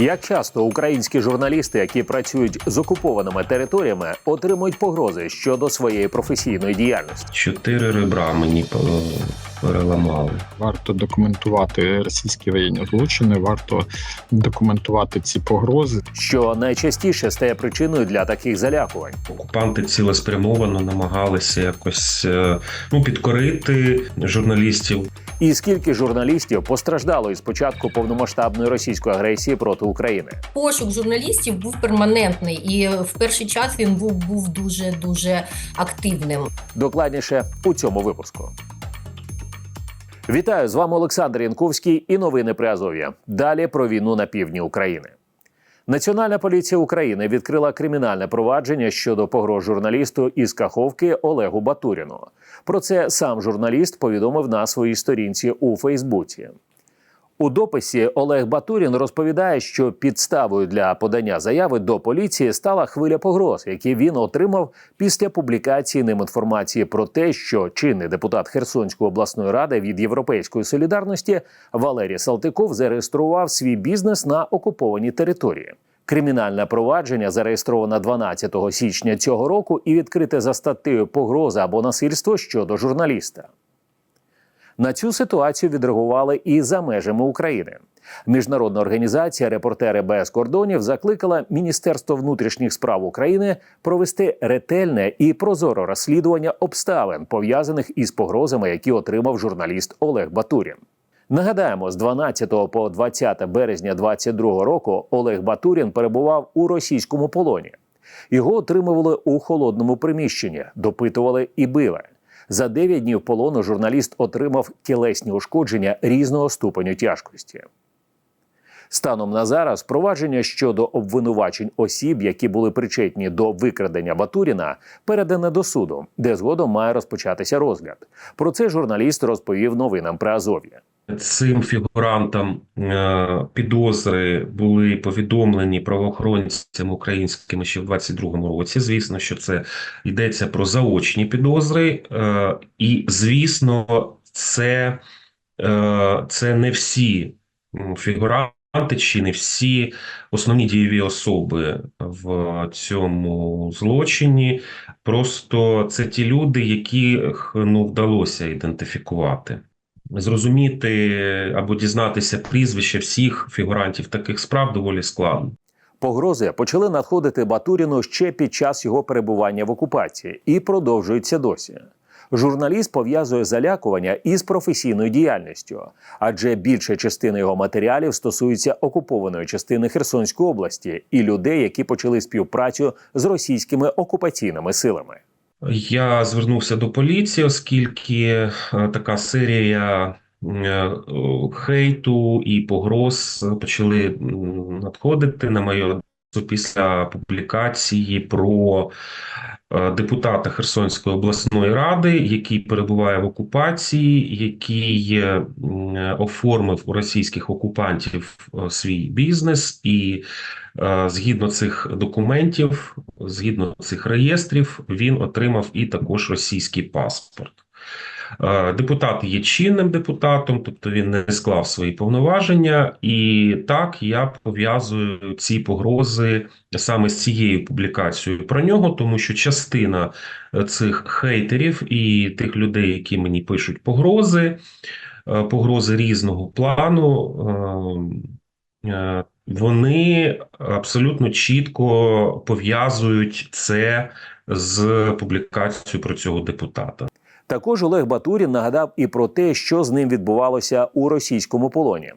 Як часто українські журналісти, які працюють з окупованими територіями, отримують погрози щодо своєї професійної діяльності? Чотири ребра мені по- переламали. Варто документувати російські воєнні злочини, варто документувати ці погрози. Що найчастіше стає причиною для таких залякувань? Окупанти цілеспрямовано намагалися якось е, ну, підкорити журналістів. І скільки журналістів постраждало із початку повномасштабної російської агресії проти України? Пошук журналістів був перманентний, і в перший час він був, був дуже дуже активним. Докладніше у цьому випуску. Вітаю з вами Олександр Янковський і новини при Азов'я. Далі про війну на півдні України. Національна поліція України відкрила кримінальне провадження щодо погроз журналісту із Каховки Олегу Батуріну. Про це сам журналіст повідомив на своїй сторінці у Фейсбуці. У дописі Олег Батурін розповідає, що підставою для подання заяви до поліції стала хвиля погроз, які він отримав після публікації ним інформації про те, що чинний депутат Херсонської обласної ради від Європейської солідарності Валерій Салтиков зареєстрував свій бізнес на окупованій території. Кримінальне провадження зареєстровано 12 січня цього року і відкрите за статтею погроза або насильство щодо журналіста. На цю ситуацію відреагували і за межами України. Міжнародна організація Репортери без кордонів закликала Міністерство внутрішніх справ України провести ретельне і прозоре розслідування обставин, пов'язаних із погрозами, які отримав журналіст Олег Батурін. Нагадаємо, з 12 по 20 березня 2022 року Олег Батурін перебував у російському полоні. Його отримували у холодному приміщенні, допитували і били. За 9 днів полону журналіст отримав тілесні ушкодження різного ступеню тяжкості. Станом на зараз провадження щодо обвинувачень осіб, які були причетні до викрадення Батуріна, передане до суду, де згодом має розпочатися розгляд. Про це журналіст розповів новинам при Азов'я. Цим фігурантам е, підозри були повідомлені правоохоронцям українськими ще в 22-му році. Звісно, що це йдеться про заочні підозри, е, і звісно, це, е, це не всі фігуранти. Чи не всі основні дієві особи в цьому злочині? Просто це ті люди, яких ну вдалося ідентифікувати. Зрозуміти або дізнатися прізвище всіх фігурантів таких справ доволі складно. Погрози почали надходити Батуріну ще під час його перебування в окупації і продовжуються досі. Журналіст пов'язує залякування із професійною діяльністю, адже більша частина його матеріалів стосується окупованої частини Херсонської області і людей, які почали співпрацю з російськими окупаційними силами. Я звернувся до поліції, оскільки е, така серія е, хейту і погроз почали надходити на мою адресу після публікації про е, депутата Херсонської обласної ради, який перебуває в окупації, який оформив у російських окупантів свій бізнес і Згідно цих документів, згідно цих реєстрів, він отримав і також російський паспорт. Е, Депутат є чинним депутатом, тобто він не склав свої повноваження, і так я пов'язую ці погрози саме з цією публікацією про нього, тому що частина е, цих хейтерів і тих людей, які мені пишуть погрози, е, погрози різного плану. Е, е, вони абсолютно чітко пов'язують це з публікацією про цього депутата. Також Олег Батурін нагадав і про те, що з ним відбувалося у російському полоні.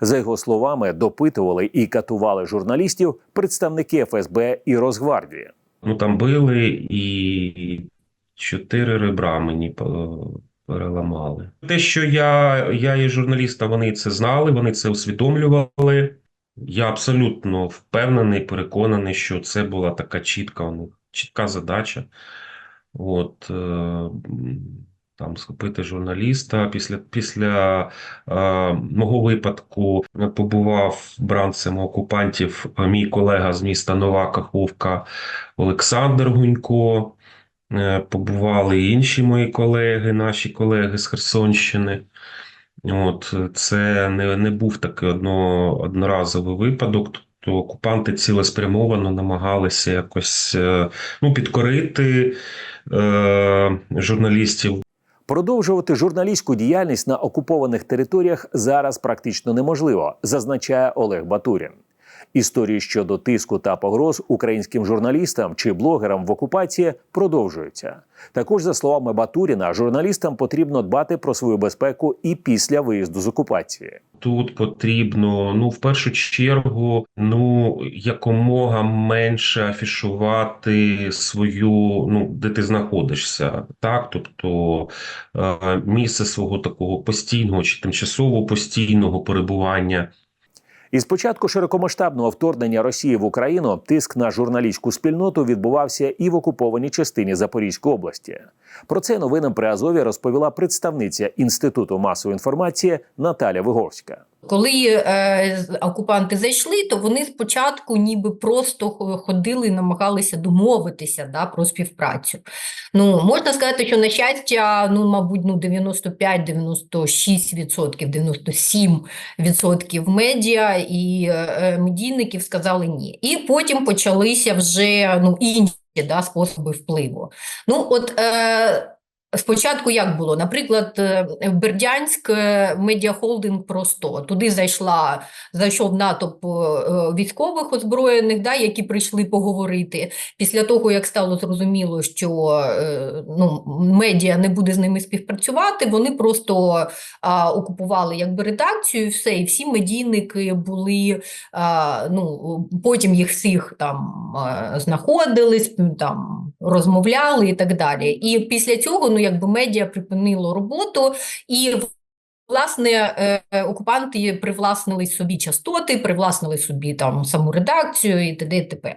За його словами, допитували і катували журналістів представники ФСБ і Росгвардії. Ну там били і чотири ребра мені по- переламали. Те, що я, я є журналістом, вони це знали, вони це усвідомлювали. Я абсолютно впевнений, переконаний, що це була така чітка, у них чітка задача. От, е, там схопити журналіста. Після, після е, мого випадку побував бранцем окупантів е, мій колега з міста Нова Каховка Олександр Гунько. Е, побували інші мої колеги, наші колеги з Херсонщини. От це не, не був такий одно, одноразовий випадок. Тобто окупанти цілеспрямовано намагалися якось е, ну, підкорити е, журналістів. Продовжувати журналістську діяльність на окупованих територіях зараз практично неможливо, зазначає Олег Батурін. Історії щодо тиску та погроз українським журналістам чи блогерам в окупації продовжуються. Також, за словами Батуріна, журналістам потрібно дбати про свою безпеку і після виїзду з окупації. Тут потрібно, ну, в першу чергу, ну, якомога менше афішувати свою, ну, де ти знаходишся, так? Тобто е, місце свого такого постійного чи тимчасово постійного перебування. Із початку широкомасштабного вторгнення Росії в Україну тиск на журналістську спільноту відбувався і в окупованій частині Запорізької області. Про це новинам при Азові розповіла представниця Інституту масової інформації Наталя Виговська. Коли е, окупанти зайшли, то вони спочатку ніби просто ходили намагалися домовитися да, про співпрацю. Ну, можна сказати, що на щастя, ну, мабуть, ну, 95-96%, 97% медіа і е, медійників сказали ні. І потім почалися вже ну, інші да, способи впливу. Ну, от е, Спочатку як було? Наприклад, е, в Бердянськ е, медіахолдинг «Просто». Туди зайшла, зайшов натовп е, військових озброєних, да, які прийшли поговорити. Після того, як стало зрозуміло, що ну, медіа не буде з ними співпрацювати, вони просто а, окупували якби редакцію, і все, і всі медійники були, а, ну, потім їх всіх там а, знаходили, там розмовляли і так далі. І після цього, ну, якби медіа припинило роботу, і Власне, е, окупанти привласнили собі частоти, привласнили собі там саму редакцію і т.д. і т.п.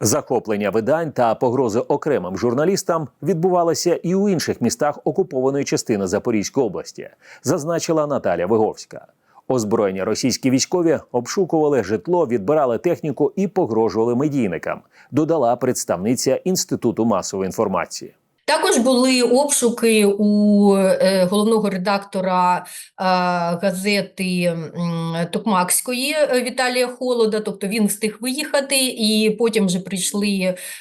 Захоплення видань та погрози окремим журналістам відбувалися і у інших містах окупованої частини Запорізької області, зазначила Наталя Виговська. Озброєні російські військові обшукували житло, відбирали техніку і погрожували медійникам, додала представниця Інституту масової інформації. Також були обшуки у е, головного редактора е, газети Токмакської е, Віталія Холода. Тобто він встиг виїхати, і потім вже прийшли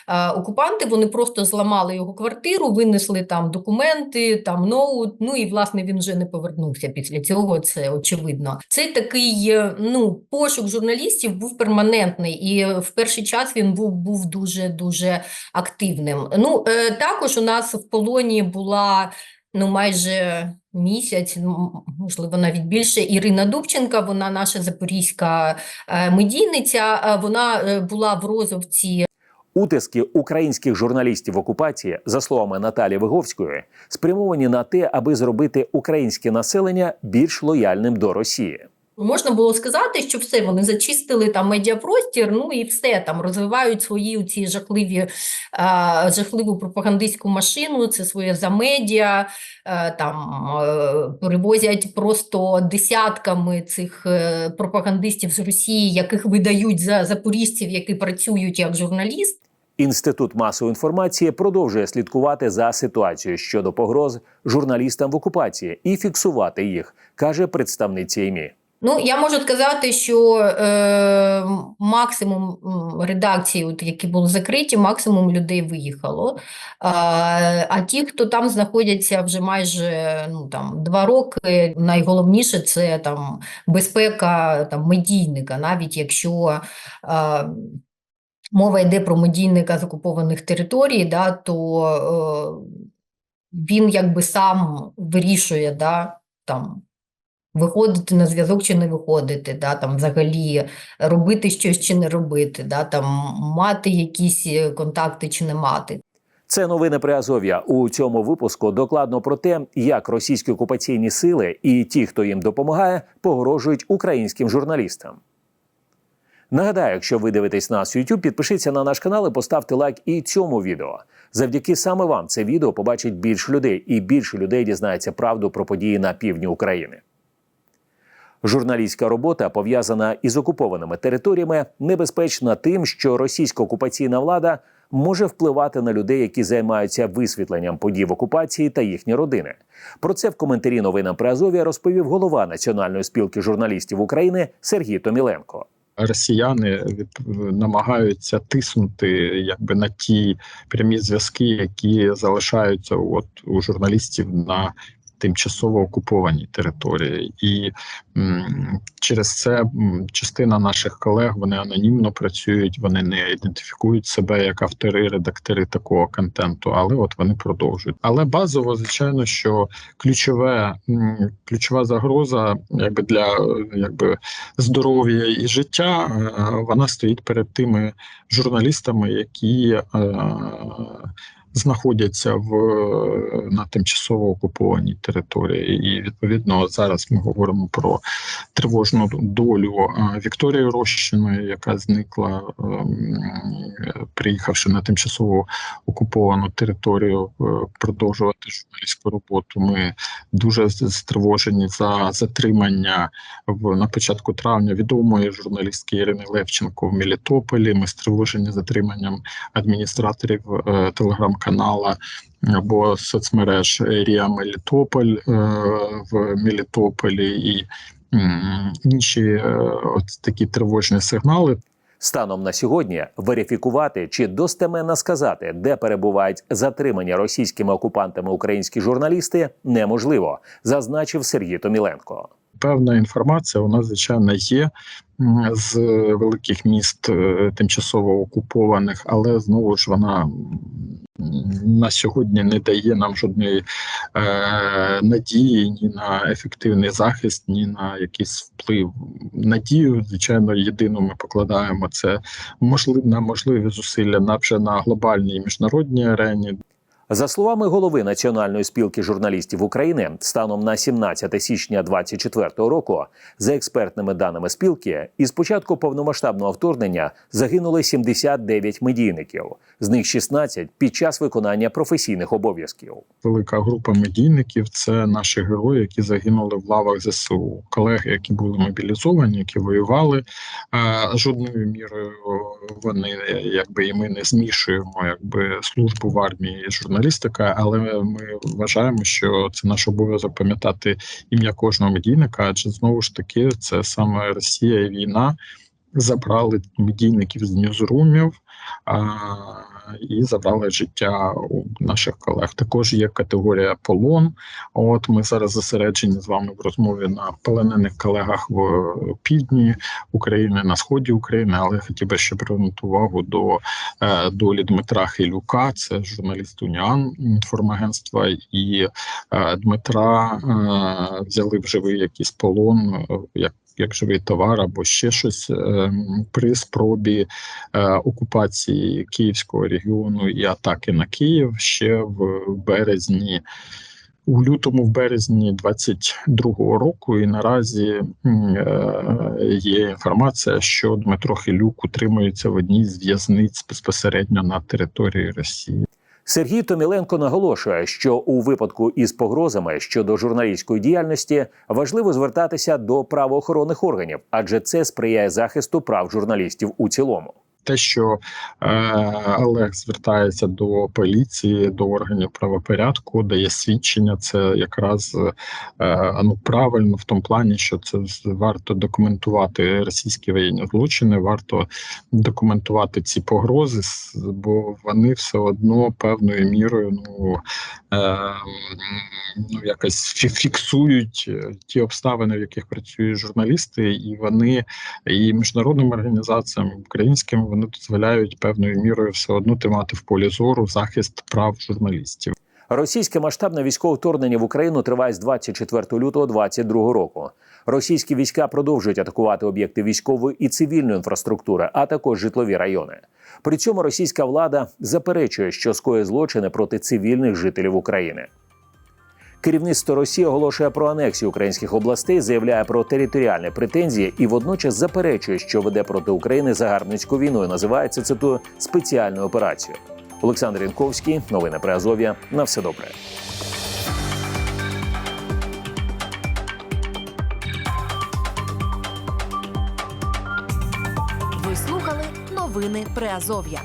е, окупанти. Вони просто зламали його квартиру, винесли там документи, там ноут. Ну і власне він вже не повернувся після цього. Це очевидно. Це такий е, ну пошук журналістів був перманентний, і в перший час він був був дуже дуже активним. Ну також у нас в полоні була ну майже місяць, ну, можливо, навіть більше. Ірина Дубченка, вона наша запорізька е, медійниця. е, Вона е, була в Розовці Утиски українських журналістів окупації, за словами Наталі Виговської, спрямовані на те, аби зробити українське населення більш лояльним до Росії. Можна було сказати, що все, вони зачистили там медіапростір, ну і все, там розвивають свої ці жахливі, а, жахливу пропагандистську машину, це своє замедіа, а, там е, перевозять просто десятками цих е, пропагандистів з Росії, яких видають за запоріжців, які працюють як журналіст. Інститут масової інформації продовжує слідкувати за ситуацією щодо погроз журналістам в окупації і фіксувати їх, каже представниця ІМІ. Ну, я можу сказати, що е, максимум редакцій, от, які були закриті, максимум людей виїхало. А, а ті, хто там знаходяться вже майже ну, там, два роки, найголовніше це там, безпека там, медійника, навіть якщо а, мова йде про медійника з окупованих територій, да, то е, він якби сам вирішує, да, там, виходити на зв'язок чи не виходити, да, там взагалі робити щось чи не робити, да, там мати якісь е, контакти чи не мати. Це новини при Азов'я. У цьому випуску докладно про те, як російські окупаційні сили і ті, хто їм допомагає, погрожують українським журналістам. Нагадаю, якщо ви дивитесь нас в YouTube, підпишіться на наш канал і поставте лайк і цьому відео. Завдяки саме вам це відео побачить більше людей, і більше людей дізнається правду про події на півдні України. Журналістська робота, пов'язана із окупованими територіями, небезпечна тим, що російська окупаційна влада може впливати на людей, які займаються висвітленням подій в окупації та їхні родини. Про це в коментарі новинам при Азові розповів голова Національної спілки журналістів України Сергій Томіленко. росіяни від, намагаються тиснути якби на ті прямі зв'язки, які залишаються от у журналістів на тимчасово окупованій території, і м, через це частина наших колег вони анонімно працюють, вони не ідентифікують себе як автори, редактори такого контенту, але от вони продовжують. Але базово, звичайно, що ключове м, ключова загроза, якби для якби здоров'я і життя, е, вона стоїть перед тими журналістами, які е, знаходяться в на тимчасово окупованій території, і відповідно зараз ми говоримо про тривожну долю е, Вікторії Рощиної, яка зникла, ем, приїхавши на тимчасово окуповану територію, е, продовжувати журналістську роботу. Ми дуже стривожені за затримання в на початку травня відомої журналістки Ірини Левченко в Мелітополі. Ми стривожені затриманням адміністраторів е, телеграм-канала або соцмереж Ріа Мелітополь е, в Мелітополі і інші е, от такі тривожні сигнали. Станом на сьогодні верифікувати чи достеменно сказати, де перебувають затримані російськими окупантами українські журналісти, неможливо, зазначив Сергій Томіленко. Певна інформація у нас звичайно є з великих міст е, тимчасово окупованих, але знову ж вона на сьогодні не дає нам жодної е, надії ні на ефективний захист, ні на якийсь вплив. Надію, звичайно, єдину ми покладаємо це можлив, на можливі зусилля на вже на глобальній міжнародній арені. За словами голови Національної спілки журналістів України, станом на 17 січня 2024 року, за експертними даними спілки, із початку повномасштабного вторгнення загинули 79 медійників, з них 16 під час виконання професійних обов'язків. велика група медійників. Це наші герої, які загинули в лавах ЗСУ. Колеги, які були мобілізовані, які воювали. Жодною мірою вони, якби і ми не змішуємо, якби службу в армії і журналістика, але ми вважаємо, що це наш обов'язок пам'ятати ім'я кожного медійника, адже знову ж таки це саме Росія і війна. Забрали медійників з ньюзрумів і забрали життя у наших колег. Також є категорія полон. От ми зараз зосереджені з вами в розмові на полонених колегах в півдні України, на сході України, але хотів би ще привернути увагу до е, долі Дмитра Хилюка, це журналіст Уніан інформагентства, і е, Дмитра е, взяли в живий якийсь полон, як як живий товар або ще щось е, при спробі е, окупації Київського регіону і атаки на Київ ще в березні. У лютому, в березні 22-го року, і наразі е, є інформація, що Дмитро Хилюк утримується в одній з в'язниць безпосередньо на території Росії. Сергій Томіленко наголошує, що у випадку із погрозами щодо журналістської діяльності важливо звертатися до правоохоронних органів, адже це сприяє захисту прав журналістів у цілому. Те, що е, Олег звертається до поліції, до органів правопорядку, дає свідчення, це якраз е, ну правильно в тому плані, що це варто документувати російські воєнні злочини, варто документувати ці погрози, бо вони все одно певною мірою ну, е, ну якось фіксують ті обставини, в яких працюють журналісти, і вони і міжнародним організаціям, українським, вони дозволяють певною мірою все одно тримати в полі зору захист прав журналістів. Російське масштабне військове вторгнення в Україну триває з 24 лютого 2022 року. Російські війська продовжують атакувати об'єкти військової і цивільної інфраструктури, а також житлові райони. При цьому російська влада заперечує, що скоє злочини проти цивільних жителів України. Керівництво Росії оголошує про анексію українських областей, заявляє про територіальні претензії і водночас заперечує, що веде проти України загарбницьку війну і називається цитую спеціальною операцією. Олександр Янковський, новини при Азов'я. На все добре. Ви слухали новини Приазов'я.